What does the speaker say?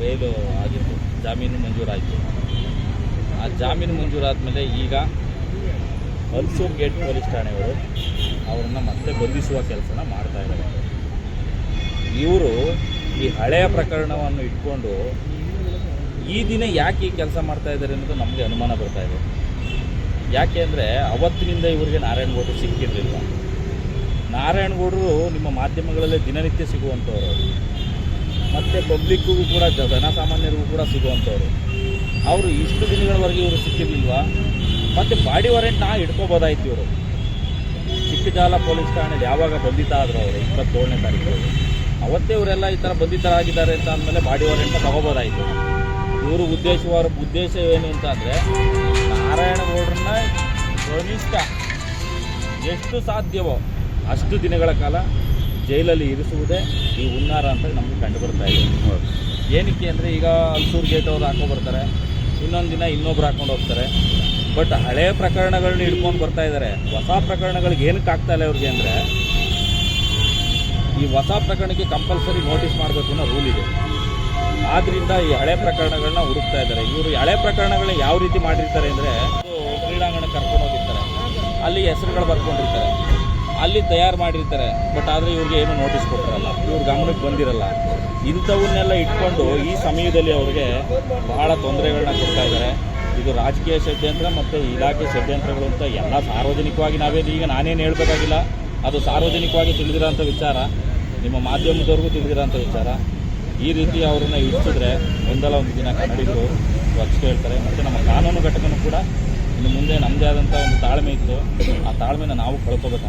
Bail ಆಗಿತ್ತು, ಜಾಮೀನು ಮಂಜೂರಾಯಿತು. ಆ ಜಾಮೀನು ಮಂಜೂರಾದ ಈಗ ಹಲ್ಸೂರು ಗೇಟ್ ಪೊಲೀಸ್ ಠಾಣೆಯವರು ಅವರನ್ನು ಮತ್ತೆ ಬಂಧಿಸುವ ಕೆಲಸನ ಮಾಡ್ತಾ ಇದ್ದಾರೆ. ಇವರು ಈ ಹಳೆಯ ಪ್ರಕರಣವನ್ನು ಇಟ್ಕೊಂಡು ಈ ದಿನ ಯಾಕೆ ಈ ಕೆಲಸ ಮಾಡ್ತಾ ಇದ್ದಾರೆ ಅನ್ನೋದು ನಮಗೆ ಅನುಮಾನ ಬರ್ತಾ ಇದೆ. ಯಾಕೆ ಅಂದರೆ ಅವತ್ತಿನಿಂದ ಇವರಿಗೆ ನಾರಾಯಣಗೌಡರು ಸಿಕ್ಕಿರಲಿಲ್ಲ. ನಾರಾಯಣಗೌಡರು ನಿಮ್ಮ ಮಾಧ್ಯಮಗಳಲ್ಲೇ ದಿನನಿತ್ಯ ಸಿಗುವಂಥವ್ರು ಮತ್ತು ಪಬ್ಲಿಕ್ಗೂ ಕೂಡ ಜನಸಾಮಾನ್ಯರಿಗೂ ಕೂಡ ಸಿಗುವಂಥವ್ರು ಅವರು ಇಷ್ಟು ದಿನಗಳವರೆಗೆ ಇವರು ಸಿಕ್ಕಿರ್ಲಿಲ್ವಾ? ಮತ್ತು ಬಾಡಿ ವಾರೆಂಟ್ ನಾ ಇಟ್ಕೋಬೋದಾಯ್ತು ಇವರು. ಚಿಕ್ಕಜಾಲ ಪೊಲೀಸ್ ಠಾಣೆಯಲ್ಲಿ ಯಾವಾಗ ಬಂಧಿತ ಆದರು ಅವರು, ಇಪ್ಪತ್ತೇಳನೇ ತಾರೀಕು. ಅವತ್ತೇ ಇವರೆಲ್ಲ ಈ ಥರ ಬಂಧಿತರಾಗಿದ್ದಾರೆ ಅಂತ ಅಂದಮೇಲೆ ಬಾಡಿ ವಾರೆಂಟ್ನ ತಗೋಬೋದಾಯಿತು. ಇವರು ಉದ್ದೇಶವಾರ, ಉದ್ದೇಶ ಏನು ಅಂತ ಅಂದರೆ ನಾರಾಯಣಗೌಡರನ್ನ ಕನಿಷ್ಠ ಎಷ್ಟು ಸಾಧ್ಯವೋ ಅಷ್ಟು ದಿನಗಳ ಕಾಲ ಜೈಲಲ್ಲಿ ಇರಿಸುವುದೇ ಈ ಹುನ್ನಾರ ಅಂತ ನಮಗೆ ಕಂಡು ಬರ್ತಾ ಇದೆ. ಏನಕ್ಕೆ ಅಂದರೆ ಈಗ ಹಲ್ಸೂರು ಗೇಟ್ ಅವ್ರು ಹಾಕೋ ಬರ್ತಾರೆ, ಇನ್ನೊಂದು ದಿನ ಇನ್ನೊಬ್ರು ಹಾಕೊಂಡು ಹೋಗ್ತಾರೆ. ಬಟ್ ಹಳೆ ಪ್ರಕರಣಗಳನ್ನ ಹಿಡ್ಕೊಂಡು ಬರ್ತಾ ಇದ್ದಾರೆ ಹೊಸ ಪ್ರಕರಣಗಳಿಗೆ ಏನಕ್ಕೆ ಆಗ್ತಾ ಇಲ್ಲ ಅವ್ರಿಗೆ ಅಂದರೆ, ಈ ಹೊಸ ಪ್ರಕರಣಕ್ಕೆ ಕಂಪಲ್ಸರಿ ನೋಟಿಸ್ ಮಾಡಬೇಕು ಅನ್ನೋ ರೂಲ್ ಇದೆ. ಆದ್ದರಿಂದ ಈ ಹಳೆ ಪ್ರಕರಣಗಳನ್ನ ಹುಡುಕ್ತಾ ಇದ್ದಾರೆ ಇವರು ಹಳೆ ಪ್ರಕರಣಗಳನ್ನ ಯಾವ ರೀತಿ ಮಾಡಿರ್ತಾರೆ ಅಂದರೆ ಕ್ರೀಡಾಂಗಣ ಕರ್ಕೊಂಡು ಹೋಗಿರ್ತಾರೆ. ಅಲ್ಲಿ ಹೆಸರುಗಳು ಬರ್ಕೊಂಡಿರ್ತಾರೆ. ಅಲ್ಲಿ ತಯಾರು ಮಾಡಿರ್ತಾರೆ, ಬಟ್ ಆದರೆ ಇವ್ರಿಗೆ ಏನು ನೋಟಿಸ್ ಕೊಟ್ಟಿರಲ್ಲ, ಇವ್ರ ಗಮನಕ್ಕೆ ಬಂದಿರಲ್ಲ. ಇಂಥವನ್ನೆಲ್ಲ ಇಟ್ಕೊಂಡು ಈ ಸಮಯದಲ್ಲಿ ಅವ್ರಿಗೆ ಬಹಳ ತೊಂದರೆಗಳನ್ನ ಕೊಡ್ತಾ ಇದ್ದಾರೆ. ಇದು ರಾಜಕೀಯ ಷಡ್ಯಂತ್ರ ಮತ್ತು ಇಲಾಖೆ ಷಡ್ಯಂತ್ರಗಳು ಅಂತ ಎಲ್ಲ ಸಾರ್ವಜನಿಕವಾಗಿ ನಾವೇನು ಈಗ ನಾನೇನು ಹೇಳಬೇಕಾಗಿಲ್ಲ. ಅದು ಸಾರ್ವಜನಿಕವಾಗಿ ತಿಳಿದಿರೋಂಥ ವಿಚಾರ, ನಿಮ್ಮ ಮಾಧ್ಯಮದವ್ರಿಗೂ ತಿಳಿದಿರೋಂಥ ವಿಚಾರ. ಈ ರೀತಿ ಅವ್ರನ್ನ ಇಳಿಸಿದ್ರೆ ಒಂದಲ್ಲ ಒಂದು ದಿನ ಕನ್ನಡಿಗರು ಸ್ವಚ್ಛ ಹೇಳ್ತಾರೆ. ಮತ್ತು ನಮ್ಮ ಕಾನೂನು ಘಟಕನೂ ಕೂಡ ಇನ್ನು ಮುಂದೆ ನಮ್ಮದೇ ಆದಂಥ ಒಂದು ತಾಳ್ಮೆ ಇತ್ತು. ಆ ತಾಳ್ಮೆನ ನಾವು ಕಳ್ಕೊಬೇಕು.